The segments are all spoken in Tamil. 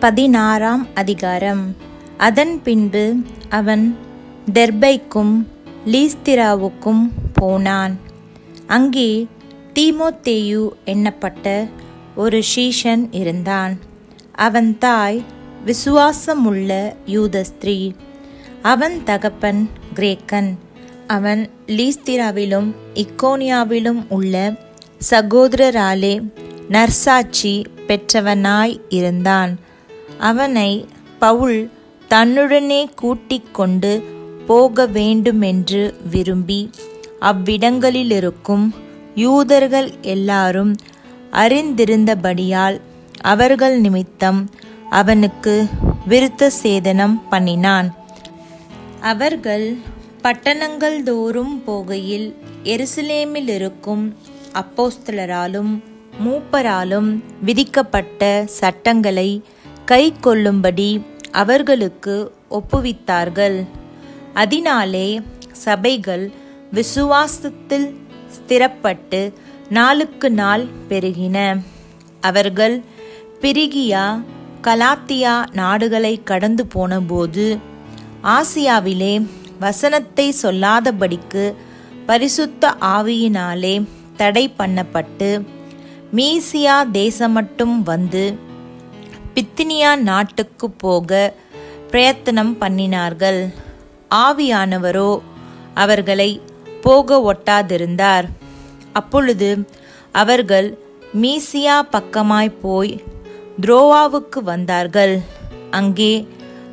பதினாறாம் அதிகாரம். அதன் பின்பு அவன் டெர்பைக்கும் லீஸ்திராவுக்கும் போனான். அங்கே தீமோத்தேயு எண்ணப்பட்ட ஒரு சீஷன் இருந்தான். அவன் தாய் விசுவாசமுள்ள யூத ஸ்திரீ. அவன் தகப்பன் கிரேக்கன். அவன் லீஸ்திராவிலும் இக்கோனியாவிலும் உள்ள சகோதரராலே நர்சாட்சி பெற்றவனாய் இருந்தான். அவனை பவுல் தன்னுடனே கூட்டிக் கொண்டு போக வேண்டுமென்று விரும்பி அவ்விடங்களிலிருக்கும் யூதர்கள் எல்லாரும் அறிந்திருந்தபடியால் அவர்கள் நிமித்தம் அவனுக்கு விருத்த சேதனம் பண்ணினான். அவர்கள் பட்டணங்கள் தோறும் போகையில் எருசலேமில் இருக்கும் அப்போஸ்தலராலும் மூப்பராலும் விதிக்கப்பட்ட சட்டங்களை கை கொள்ளும்படி அவர்களுக்கு ஒப்புவித்தார்கள். அதனாலே சபைகள் விசுவாசத்தில் ஸ்திரப்பட்டு நாளுக்கு நாள் பெருகின. அவர்கள் பிரிகியா கலாத்தியா நாடுகளை கடந்து போனபோது ஆசியாவிலே வசனத்தை சொல்லாதபடிக்கு பரிசுத்த ஆவியினாலே தடை பண்ணப்பட்டு மீசியா தேசமட்டும் வந்து பித்தினியா நாட்டுக்கு போக பிரயத்தனம் பண்ணினார்கள். ஆவியானவரோ அவர்களை போக ஒட்டாதிருந்தார். அப்பொழுது அவர்கள் மீசியா பக்கமாய் போய் துரோவாவுக்கு வந்தார்கள். அங்கே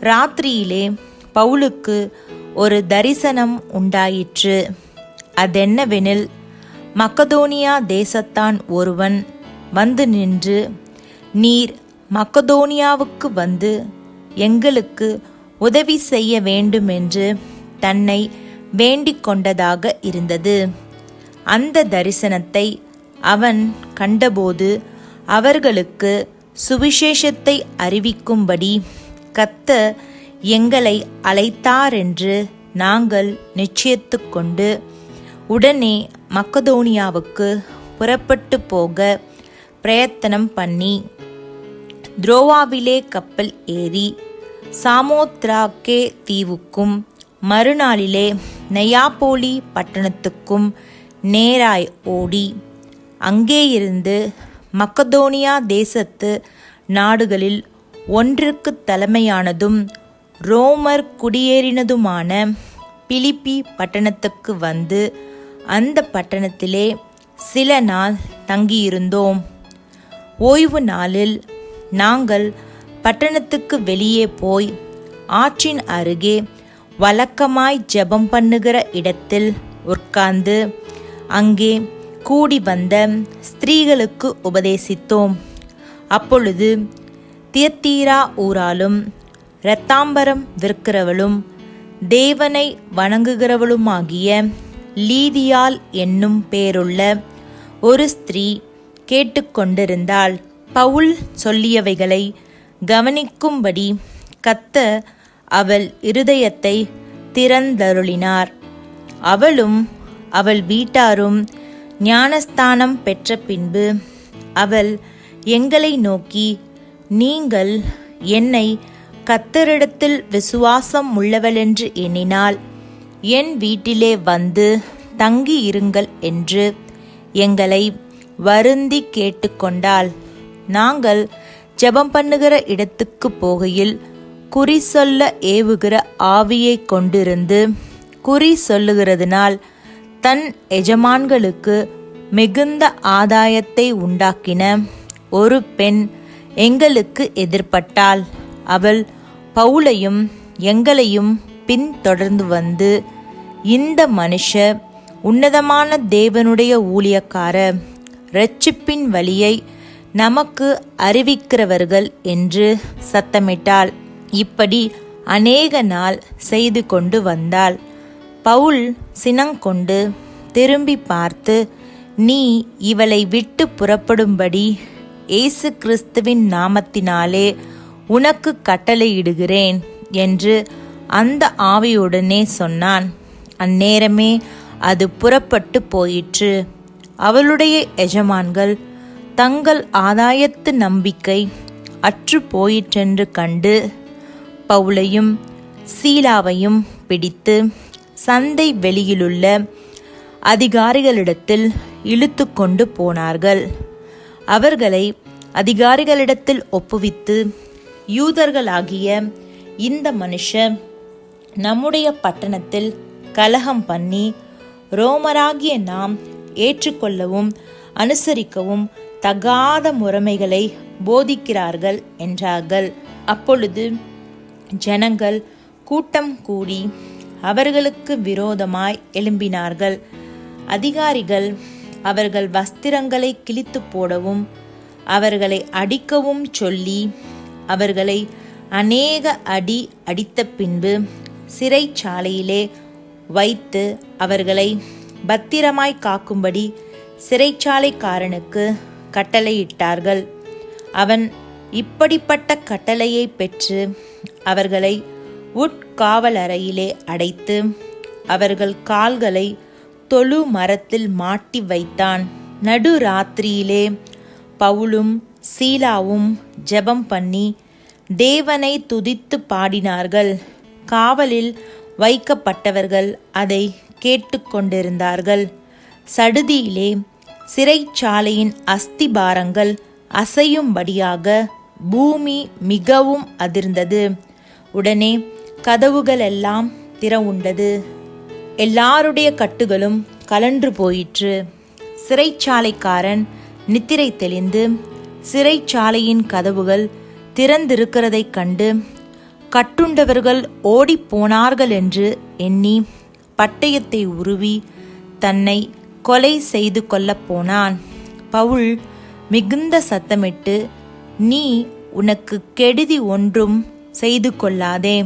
ராத்திரியிலே பவுலுக்கு ஒரு தரிசனம் உண்டாயிற்று. அதென்னவெனில் மக்கதோனியா தேசத்தான் ஒருவன் வந்து நின்று நீர் மக்கதோனியாவுக்கு வந்து எங்களுக்கு உதவி செய்ய வேண்டுமென்று தன்னை வேண்டிக் கொண்டதாக இருந்தது. அந்த தரிசனத்தை அவன் கண்டபோது அவர்களுக்கு சுவிசேஷத்தை அறிவிக்கும்படி கத்த எங்களை அழைத்தாரென்று நாங்கள் நிச்சயத்து கொண்டு உடனே மக்கதோனியாவுக்கு புறப்பட்டு போக பிரயத்தனம் பண்ணி துரோவாவிலே கப்பல் ஏறி சாமோத்ராக்கே தீவுக்கும் மறுநாளிலே நெயாப்போலி பட்டணத்துக்கும் நேராய் ஓடி அங்கேயிருந்து மக்கதோனியா தேசத்து நாடுகளில் ஒன்றுக்கு தலைமையானதும் ரோமர் குடியேறினதுமான பிலிப்பி பட்டணத்துக்கு வந்து அந்த பட்டணத்திலே சில நாள் தங்கியிருந்தோம். ஓய்வு நாளில் நாங்கள் பட்டணத்துக்கு வெளியே போய் ஆற்றின் அருகே வழக்கமாய் ஜெபம் பண்ணுகிற இடத்தில் உட்கார்ந்து அங்கே கூடி வந்த ஸ்திரீகளுக்கு உபதேசித்தோம். அப்பொழுது தியத்தீரா ஊராலும் இரத்தாம்பரம் விற்கிறவளும் தேவனை வணங்குகிறவளுமாகிய லீதியால் என்னும் பேருள்ள ஒரு ஸ்திரீ கேட்டுக்கொண்டிருந்தாள். பவுல் சொல்லியவைகளை கவனிக்கும்படி கத்த அவள் இருதயத்தை திறந்தருளினார். அவளும் அவள் வீட்டாரும் ஞானஸ்தானம் பெற்ற பின்பு அவள் எங்களை நோக்கி நீங்கள் என்னை கத்தரிடத்தில் விசுவாசம் உள்ளவளென்று எண்ணினால் என் வீட்டிலே வந்து தங்கி இருங்கள் என்று எங்களை வருந்தி கேட்டுக்கொண்டாள். நாங்கள் ஜெபம் பண்ணுகிற இடத்துக்கு போகையில் குறி சொல்ல ஏவுகிற ஆவியை கொண்டிருந்து குறி சொல்லுகிறதுனால் தன் எஜமான்களுக்கு மிகுந்த ஆதாயத்தை உண்டாக்கின ஒரு பெண் எங்களுக்கு எதிர்ப்பட்டாள். அவள் பவுலையும் எங்களையும் பின்தொடர்ந்து வந்து இந்த மனுஷ உன்னதமான தேவனுடைய ஊழியக்கார இரட்சிப்பின் வழியை நமக்கு அறிவிக்கிறவர்கள் என்று சத்தமிட்டாள். இப்படி அநேக நாள் செய்து கொண்டு வந்தாள். பவுல் சினங்கொண்டு திரும்பி பார்த்து நீ இவளை விட்டு புறப்படும்படி இயேசு கிறிஸ்துவின் நாமத்தினாலே உனக்கு கட்டளையிடுகிறேன் என்று அந்த ஆவியுடனே சொன்னான். அந்நேரமே அது புறப்பட்டு போயிற்று. அவளுடைய எஜமான்கள் தங்கள் ஆதாயத்து நம்பிக்கை அற்று போயிற்றென்று கண்டு பவுலையும் சீலாவையும் பிடித்து சந்தை வெளியிலுள்ள அதிகாரிகளிடத்தில் இழுத்து கொண்டு போனார்கள். அவர்களை அதிகாரிகளிடத்தில் ஒப்புவித்து யூதர்களாகிய இந்த மனுஷர் நம்முடைய பட்டணத்தில் கலகம் பண்ணி ரோமராகிய நாம் ஏற்றுக்கொள்ளவும் அனுசரிக்கவும் தகாத முறைமைகளை போதிக்கிறார்கள் என்றார்கள். அப்பொழுது ஜனங்கள் கூட்டம் கூடி அவர்களுக்கு விரோதமாய் எழும்பினார்கள். அதிகாரிகள் அவர்கள் வஸ்திரங்களை கிழித்து போடவும் அவர்களை அடிக்கவும் சொல்லி அவர்களை அநேக அடி அடித்த பின்பு சிறைச்சாலையிலே வைத்து அவர்களை பத்திரமாய் காக்கும்படி சிறைச்சாலைக்காரனுக்கு கட்டளையிட்டார்கள். அவன் இப்படிப்பட்ட கட்டளையை பெற்று அவர்களை உட்காவலறையிலே அடைத்து அவர்கள் கால்களை தொழு மரத்தில் மாட்டி வைத்தான். நடு ராத்திரியிலே பவுலும் சீலாவும் ஜெபம் பண்ணி தேவனை துதித்து பாடினார்கள். காவலில் வைக்கப்பட்டவர்கள் அதை கேட்டுக்கொண்டிருந்தார்கள். சடுதியிலே சிறைச்சாலையின் அஸ்திபாரங்கள் அசையும்படியாக பூமி மிகவும் அதிர்ந்தது. உடனே கதவுகள் எல்லாம் திறவுண்டது. எல்லாருடைய கட்டுகளும் கலன்று போயிற்று. சிறைச்சாலைக்காரன் நித்திரை தெளிந்து சிறைச்சாலையின் கதவுகள் திறந்திருக்கிறதைக் கண்டு கட்டுண்டவர்கள் ஓடிப்போனார்கள் என்று எண்ணி பட்டயத்தை உருவி தன்னை கொலை செய்து கொள்ளப் போனான். பவுல் மிகுந்த சத்தமிட்டு நீ உனக்கு கெடுதி ஒன்றும் செய்து கொள்ளாதே.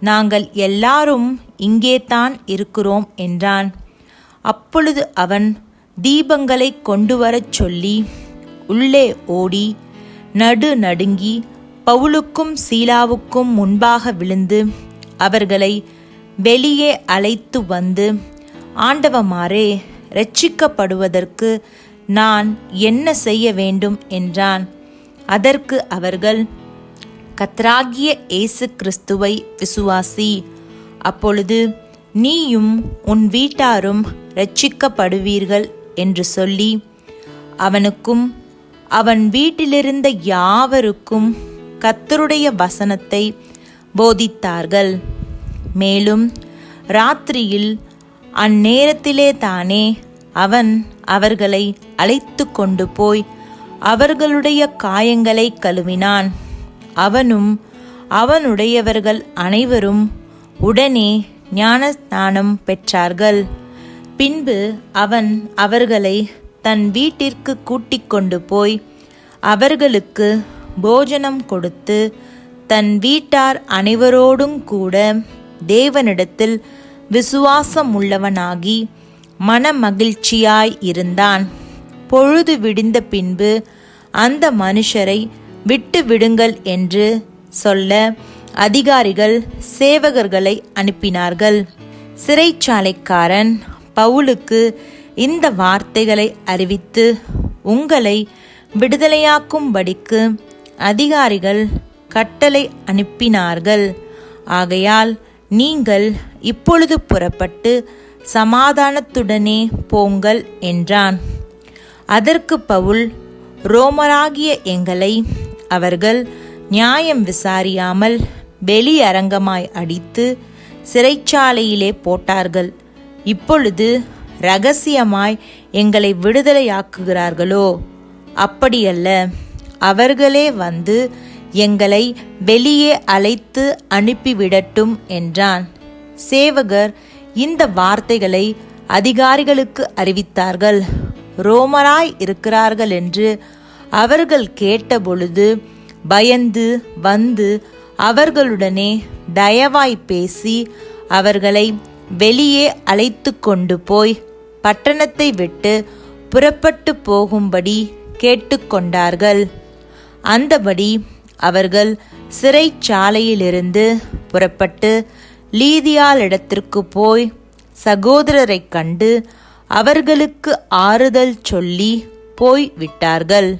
நாங்கள் எல்லாரும் இங்கேதான் இருக்கிறோம் என்றான். அப்பொழுது அவன் தீபங்களை கொண்டு வரச் சொல்லி உள்ளே ஓடி நடு நடுங்கி பவுலுக்கும் சீலாவுக்கும் முன்பாக விழுந்து அவர்களை வெளியே அழைத்து வந்து ஆண்டவமாரே ரட்சிக்கப்படுவதற்கு நான் என்ன செய்ய வேண்டும் என்றான். அதற்கு அவர்கள் கத்ராகிய இயேசு கிறிஸ்துவை விசுவாசி அப்பொழுது நீயும் உன் வீட்டாரும் ரட்சிக்கப்படுவீர்கள் என்று சொல்லி அவனுக்கும் அவன் வீட்டிலிருந்த யாவருக்கும் கத்தருடைய வசனத்தை போதித்தார்கள். மேலும் ராத்திரியில் அந்நேரத்திலே தானே அவன் அவர்களை அழைத்து கொண்டு போய் அவர்களுடைய காயங்களை கழுவினான். அவனும் அவனுடையவர்கள் அனைவரும் உடனே ஞானஸ்நானம் பெற்றார்கள். பின்பு அவன் அவர்களை தன் வீட்டிற்கு கூட்டிக் கொண்டு போய் அவர்களுக்கு போஜனம் கொடுத்து தன் வீட்டார் அனைவரோடும் கூட தேவனிடத்தில் விசுவாசம் உள்ளவனாகி மன மகிழ்ச்சியாய் இருந்தான். பொழுது விடிந்த பின்பு அந்த மனுஷரை விட்டு விடுங்கள் என்று சொல்ல அதிகாரிகள் சேவகர்களை அனுப்பினார்கள். சிறைச்சாலைக்காரன் பவுலுக்கு இந்த வார்த்தைகளை அறிவித்து உங்களை விடுதலையாக்கும்படிக்கு அதிகாரிகள் கட்டளை அனுப்பினார்கள். ஆகையால் நீங்கள் இப்பொழுது புறப்பட்டு சமாதானத்துடனே போங்கள் என்றான். அதற்கு பவுல் ரோமராகிய எங்களை அவர்கள் நியாயம் விசாரியாமல் வெளியரங்கமாய் அடித்து சிறைச்சாலையிலே போட்டார்கள். இப்பொழுது ரகசியமாய் எங்களை விடுதலையாக்குகிறார்களோ? அப்படியல்ல அவர்களே வந்து எங்களை வெளியே அழைத்து அனுப்பிவிடட்டும் என்றான். சேவகர் இந்த வார்த்தைகளை அதிகாரிகளுக்கு அறிவித்தார்கள். ரோமராய் இருக்கிறார்கள் என்று அவர்கள் கேட்டபொழுது பயந்து வந்து அவர்களுடனே தயவாய் பேசி அவர்களை வெளியே அழைத்து கொண்டு போய் பட்டணத்தை விட்டு புறப்பட்டு போகும்படி கேட்டுக்கொண்டார்கள் அந்தபடி அவர்கள் சிறைச்சாலையிலிருந்து புறப்பட்டு லீதியாளிடத்திற்கு போய் சகோதரரைக் கண்டு அவர்களுக்கு ஆறுதல் சொல்லி போய் விட்டார்கள்